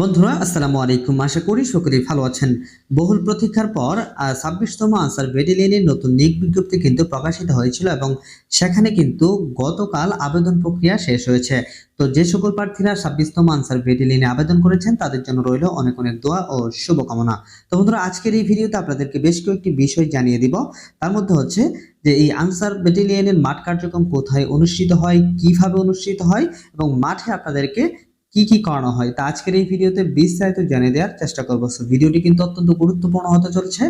বন্ধুরা, আসসালামু আলাইকুম। আশা করি সকলেই ভালো আছেন। বহুল প্রতীক্ষার পর ছাব্বিশতম আনসার ব্যাটালিয়নের নতুন নিয়োগ বিজ্ঞপ্তি কিন্তু প্রকাশিত হয়েছিল এবং সেখানে কিন্তু গতকাল আবেদন প্রক্রিয়া শেষ হয়েছে। তো যে সকল প্রার্থীরা ছাব্বিশতম আনসার ব্যাটালিয়নে আবেদন করেছেন, তাদের জন্য রইল অনেক অনেক দোয়া ও শুভকামনা। তো বন্ধুরা, আজকের এই ভিডিওতে আপনাদেরকে বেশ কয়েকটি বিষয় জানিয়ে দিব। তার মধ্যে হচ্ছে যে, এই আনসার ব্যাটালিয়নের মাঠ কার্যক্রম কোথায় অনুষ্ঠিত হয়, কীভাবে অনুষ্ঠিত হয় এবং মাঠে আপনাদেরকে কি কি করানো হয় তা আজকের এই ভিডিওতে বিস্তারিত জানিয়ে দেওয়ার চেষ্টা করব। So, ভিডিওটি কিন্তু অত্যন্ত গুরুত্বপূর্ণ হতে চলছে।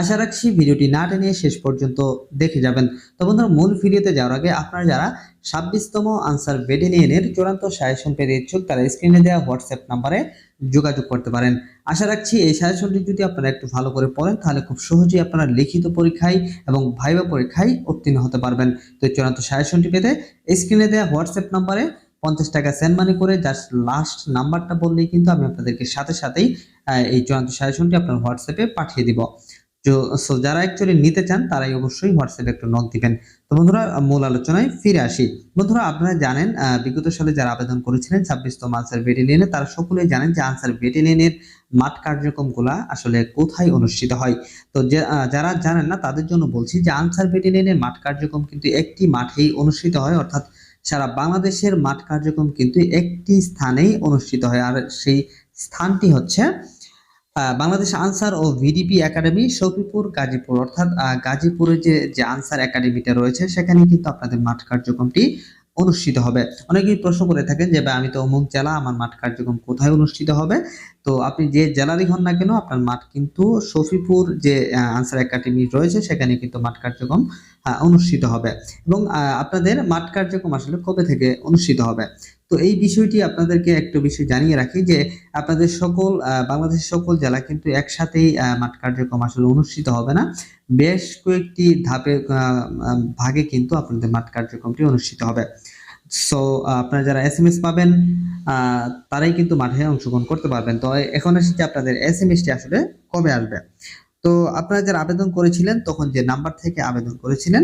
আশা রাখছি ভিডিওটি না টেনে শেষ পর্যন্ত দেখে যাবেন। তো বন্ধুরা মূল ভিডিওতে যাওয়ার আগে আপনারা যারা ছাব্বিশতম আনসার বেডেনিয়নের চূড়ান্ত সাজেশন পেতে ইচ্ছুক তারা স্ক্রিনে দেওয়া হোয়াটসঅ্যাপ নাম্বারে যোগাযোগ করতে পারেন। আশা রাখছি এই সাজেশনটি যদি আপনারা একটু ভালো করে পড়েন তাহলে খুব সহজেই আপনারা লিখিত পরীক্ষায় এবং ভাইবা পরীক্ষায় উত্তীর্ণ হতে পারবেন। তো চূড়ান্ত সাজেশনটি পেতে স্ক্রিনে দেওয়া হোয়াটসঅ্যাপ নাম্বারে পঞ্চাশ টাকা সেন্ড মানি করে জাস্ট লাস্ট নাম্বারটা বললেই কিন্তু আমি আপনাদেরকে সাথে সাথেই এই চূড়ান্ত সাজেশনটি আপনার হোয়াটসঅ্যাপে পাঠিয়ে দিব। সো যারা অ্যাকচুয়ালি নিতে চান, তারাই অবশ্যই হোয়াটসঅ্যাপে একটু নক দিবেন। তো বন্ধুরা, মূল আলোচনায় ফিরে আসি। বন্ধুরা, আপনারা জানেন বিগত সালে যারা আবেদন করেছিলেন, ছাব্বিশতম আনসার ব্যাটালিয়নে তারা সকলেই জানেন যে আনসার ব্যাটালিয়নের মাঠ কার্যক্রমগুলা আসলে কোথায় অনুষ্ঠিত হয়। তো যারা জানেন না, তাদের জন্য বলছি যে আনসার ব্যাটালিয়নের মাঠ কার্যক্রম কিন্তু একটি মাঠেই অনুষ্ঠিত হয়, অর্থাৎ সারা বাংলাদেশের মাঠ কার্যক্রম কিন্তু একটি স্থানেই অনুষ্ঠিত হয়। আর সেই স্থানটি হচ্ছে বাংলাদেশ আনসার ও ভিডিপি একাডেমি, শফিপুর, গাজীপুর। অর্থাৎ গাজীপুরে যে যে আনসার একাডেমিটা রয়েছে সেখানে কিন্তু আপনাদের মাঠ কার্যক্রমটি অনুষ্ঠিত হবে। অনেকেই প্রশ্ন করে থাকেন যে, ভাই, আমি তো অমুক জেলা, আমার মাঠ কার্যক্রম কোথায় অনুষ্ঠিত হবে? তো আপনি যে জেলারই হন না কেন, আপনার মাঠ কিন্তু শফিপুর যে আনসার একাডেমি রয়েছে, সেখানে কিন্তু মাঠ কার্যক্রম অনুষ্ঠিত হবে। এবং আপনাদের মাঠ কার্যক্রম আসলে কবে থেকে অনুষ্ঠিত হবে? তো এই বিষয়টি আপনাদেরকে একটু বিষয় জানিয়ে রাখি যে, আপনাদের সকল বাংলাদেশের সকল জেলা কিন্তু একসাথেই মাঠ কার্যক্রম আসলে অনুষ্ঠিত হবে না। বেশ কয়েকটি ধাপে ভাগে কিন্তু আপনাদের মাঠ কার্যক্রমটি অনুষ্ঠিত হবে। সো আপনারা যারা এস এম এস পাবেন তারাই কিন্তু মাঠে অংশগ্রহণ করতে পারবেন। তো এখন এসেছে আপনাদের এস এম এসটি আসলে কবে আসবে। তো আপনারা যারা আবেদন করেছিলেন, তখন যে নাম্বার থেকে আবেদন করেছিলেন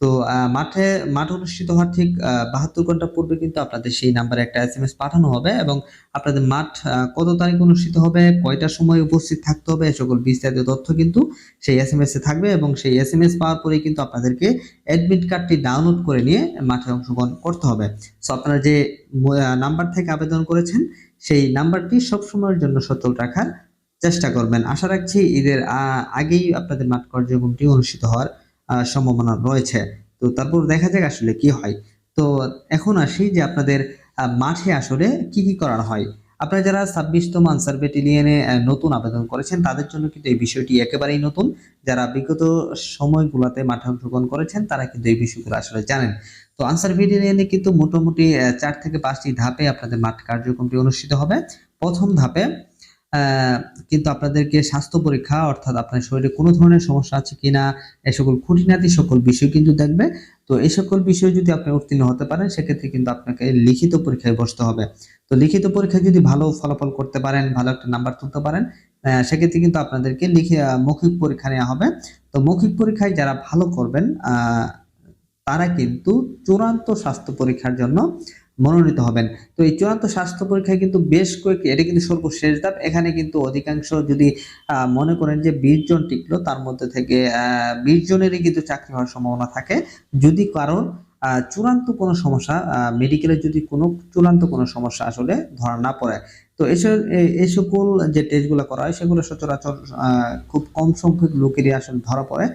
তো মাঠে, মাঠ অনুষ্ঠিত হওয়ার ঠিক বাহাত্তর ঘণ্টা পূর্বে কিন্তু আপনাদের সেই নাম্বারে একটা এস এম এস পাঠানো হবে এবং আপনাদের মাঠ কত তারিখ অনুষ্ঠিত হবে, কয়টার সময় উপস্থিত থাকতে হবে সকল বিস্তারিত তথ্য কিন্তু সেই এস এম এস এ থাকবে এবং সেই এস এম এস পাওয়ার পরেই কিন্তু আপনাদেরকে অ্যাডমিট কার্ডটি ডাউনলোড করে নিয়ে মাঠে অংশগ্রহণ করতে হবে। সো আপনারা যে নাম্বার থেকে আবেদন করেছেন, সেই নাম্বারটি সবসময়ের জন্য সচল রাখার চেষ্টা করবেন। আশা রাখছি ঈদের আগেই আপনাদের মাঠ কার্যক্রমটি অনুষ্ঠিত হওয়ার সম্ভাবনা রয়েছে। তো তারপর দেখা যাক আসলে কি হয়। তো এখন আসি যে আপনাদের মাঠে আসলে কি কি করার হয়। আপনারা যারা ছাব্বিশতম আনসার ব্যাটালিয়নে নতুন আবেদন করেছেন, তাদের জন্য কিন্তু এই বিষয়টি একেবারেই নতুন। যারা বিগত সময়গুলোতে মাঠে অংশগ্রহণ করেছেন, তারা কিন্তু এই বিষয়গুলো আসলে জানেন। তো আনসার ব্যাটালিয়নে কিন্তু মোটামুটি চার থেকে পাঁচটি ধাপে আপনাদের মাঠ কার্যক্রমটি অনুষ্ঠিত হবে। প্রথম ধাপে কিন্তু আপনাদেরকে স্বাস্থ্য পরীক্ষা, অর্থাৎ আপনার শরীরে কোনো ধরনের সমস্যা আছে কিনা, এ সকল খুঁটিনাটি সকল বিষয় কিন্তু দেখবে। তো এই সকল বিষয় যদি আপনি উত্তীর্ণ হতে পারেন, সেক্ষেত্রে কিন্তু আপনাকে লিখিত পরীক্ষায় বসতে হবে। তো লিখিত পরীক্ষায় যদি ভালো ফলাফল করতে পারেন, ভালো একটা নাম্বার তুলতে পারেন সেক্ষেত্রে কিন্তু আপনাদেরকে লিখে মৌখিক পরীক্ষা নেওয়া হবে। তো মৌখিক পরীক্ষায় যারা ভালো করবেন তারা কিন্তু চূড়ান্ত স্বাস্থ্য পরীক্ষার জন্য মনোনীত হবেন। তো এই চূড়ান্ত স্বাস্থ্য পরীক্ষায় কিন্তু বেশ কয়েক এটা কিন্তু সর্বশেষ ধাপ। এখানে কিন্তু অধিকাংশ যদি মনে করেন যে বিশ জন টিকলো তার মধ্যে থেকে বিশ জনেরই কিন্তু চাকরি হওয়ার সম্ভাবনা থাকে। যদি আহ, চূড়ান্ত কোনো সমস্যা মেডিকেলের যদি কোনো চূড়ান্ত কোনো সমস্যা আসলে ধরা না পড়ে তো এসব এই সকল যে টেস্টগুলো করা হয় সেগুলো সচরাচর খুব কম সংখ্যক লোকেরই আসলে ধরা পড়ে।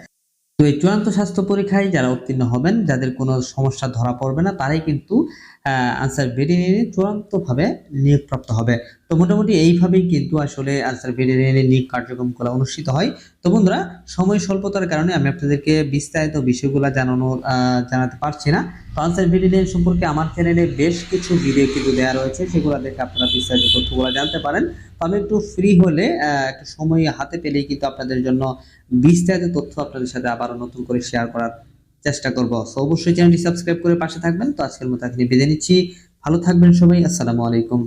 তো এই চূড়ান্ত স্বাস্থ্য পরীক্ষায় যারা উত্তীর্ণ হবেন, যাদের কোনো সমস্যা ধরা পড়বে না, তারাই কিন্তু আনসার বেরিয়ে নিয়ে চূড়ান্তভাবে নিয়োগপ্রাপ্ত হবে। তো মোটামুটি এইভাবেই কিন্তু আসলে আনসার ভেটেরিনারি নিয়োগ কার্যক্রমগুলো অনুষ্ঠিত হয়। তো বন্ধুরা, সময় স্বল্পতার কারণে আমি আপনাদেরকে বিস্তারিত বিষয়গুলো জানানো জানাতে পারছি না। তো আনসার ভেটেরিনারি সম্পর্কে আমার চ্যানেলে বেশ কিছু ভিডিও কিন্তু দেওয়া রয়েছে, সেগুলো দেখে আপনারা বিস্তারিত তথ্যগুলো জানতে পারেন। আমি একটু ফ্রি হলে একটু সময় হাতে পেলেই কিন্তু আপনাদের জন্য বিস্তারিত তথ্য আপনাদের সাথে আবারও নতুন করে শেয়ার করার চেষ্টা করব। সো অবশ্যই চ্যানেলটি সাবস্ক্রাইব করে পাশে থাকবেন। তো আজকের মতো এখানে বিদায় নিচ্ছি। ভালো থাকবেন সবাই। আসসালামু আলাইকুম।